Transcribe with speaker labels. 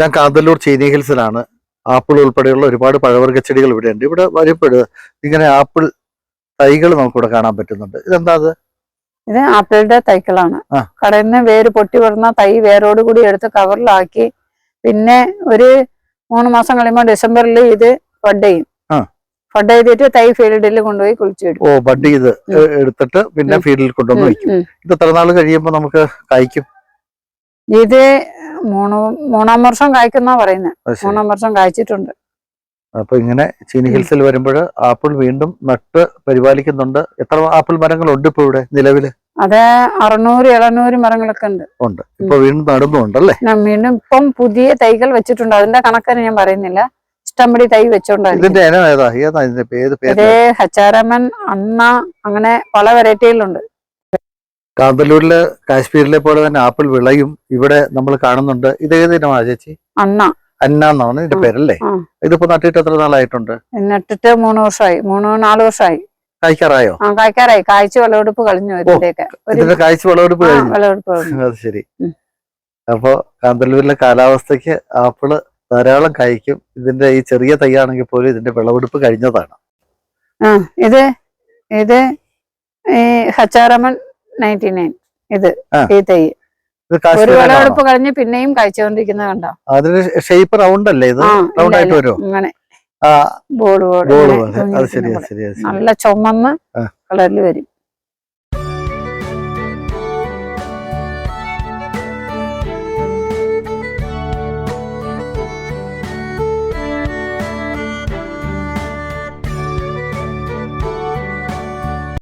Speaker 1: ഞാൻ കാന്തല്ലൂർ ചീനി ഹിൽസിലാണ്. ആപ്പിൾ ഉൾപ്പെടെയുള്ള ഒരുപാട് പഴവർഗ ചെടികൾ ഇവിടെ ഉണ്ട്. ഇവിടെ വരുമ്പോഴ് ഇങ്ങനെ ആപ്പിൾ തൈകൾ നമുക്കിവിടെ കാണാൻ പറ്റുന്നുണ്ട്. ഇതെന്താ അത്?
Speaker 2: ഇത് ആപ്പിളിന്റെ
Speaker 1: തൈകളാണ്.
Speaker 2: കടയിൽ നിന്ന് വേര് പൊട്ടി വരുന്ന തൈ വേരോട് കൂടി എടുത്ത് കവറിലാക്കി പിന്നെ ഒരു മൂന്ന് മാസം കഴിയുമ്പോൾ ഡിസംബറിൽ ഇത് ഫഡ് ചെയ്യും. ഫഡ് ചെയ്തിട്ട് തൈ ഫീൽഡിൽ കൊണ്ടുപോയി കുളിച്ചിടും
Speaker 1: ഓ ബഡ് ചെയ്ത് എടുത്തിട്ട് പിന്നെ ഫീൽഡിൽ കൊണ്ടുവന്ന്
Speaker 2: വയ്ക്കും.
Speaker 1: ഇത് എത്ര നാൾ കഴിയുമ്പോൾ നമുക്ക് കായ്ക്കും?
Speaker 2: ഇത് മൂന്ന് മൂന്നാം വർഷം കായ്ക്കുന്ന പറയുന്നത്. മൂന്നാം വർഷം കായ്ച്ചിട്ടുണ്ട്.
Speaker 1: അപ്പൊ ഇങ്ങനെ ചീനി ഹിൽസിൽ വരുമ്പോൾ ആപ്പിൾ വീണ്ടും നട്ട് പരിപാലിക്കുന്നുണ്ട്. എത്ര ആപ്പിൾ മരങ്ങളുണ്ട് ഇപ്പൊ ഇവിടെ നിലവിൽ?
Speaker 2: അതെ അറുന്നൂറ് എഴുന്നൂറ് മരങ്ങളൊക്കെ ഉണ്ട്.
Speaker 1: ഉണ്ട്. ഇപ്പൊ വീണ്ടും നടുന്നുണ്ടല്ലേ?
Speaker 2: വീണ്ടും ഇപ്പം പുതിയ തൈകൾ വെച്ചിട്ടുണ്ട്. അതിന്റെ കണക്കിന് ഞാൻ പറയുന്നില്ല. ഇഷ്ടംപടി തൈ വെച്ചോണ്ടായിരുന്നു ഹച്ചാരമൻ അണ്ണ അങ്ങനെ പല വെറൈറ്റികളുണ്ട്
Speaker 1: കാന്തല്ലൂരിൽ കാശ്മീരിലെ പോലെ തന്നെ ആപ്പിൾ വിളയും ഇവിടെ നമ്മൾ കാണുന്നുണ്ട്. ഇത് ഏത് ഇനമാ ചേച്ചി?
Speaker 2: അണ്ണ.
Speaker 1: അന്ന എന്നാണ് ഇതിന്റെ പേരല്ലേ. ഇതിപ്പോ നട്ടിട്ട് എത്ര നാളായിട്ടുണ്ട്?
Speaker 2: നട്ടിട്ട് മൂന്ന് വർഷമായി മൂന്ന് നാല് വർഷമായി
Speaker 1: കായ്ക്കാറായോ?
Speaker 2: ആ കായ്ക്കാറായി. കായ്ച്ചു വിളവെടുപ്പ് കളഞ്ഞു ഇതിന്റെയൊക്കെ.
Speaker 1: ഇതിന്റെ കാഴ്ച വിളവെടുപ്പ് കഴിഞ്ഞു. അത് ശരി. അപ്പോ കാന്തല്ലൂരിലെ കാലാവസ്ഥക്ക് ആപ്പിൾ ധാരാളം കായ്ക്കും. ഇതിന്റെ ഈ ചെറിയ തൈയാണെങ്കിൽ പോലും ഇതിന്റെ വിളവെടുപ്പ് കഴിഞ്ഞതാണ്.
Speaker 2: ഇത് ഇത് ഈ ഹച്ചാരമൻ നയന്റി നയൻ. ഇത് ഈ തൈ. ഒരു വിളവെടുപ്പ് കഴിഞ്ഞ് പിന്നെയും കായ്ച്ചുകൊണ്ടിരിക്കുന്നത് കണ്ടോ?
Speaker 1: അതിന് ഷേപ്പ് റൗണ്ട് അല്ലേ ഇത്? റൗണ്ട് ആയിട്ട്. വരുമോ
Speaker 2: ബോർഡ്
Speaker 1: ബോൾ ശരി
Speaker 2: നല്ല ചുമന്ന് കളറിൽ വരും.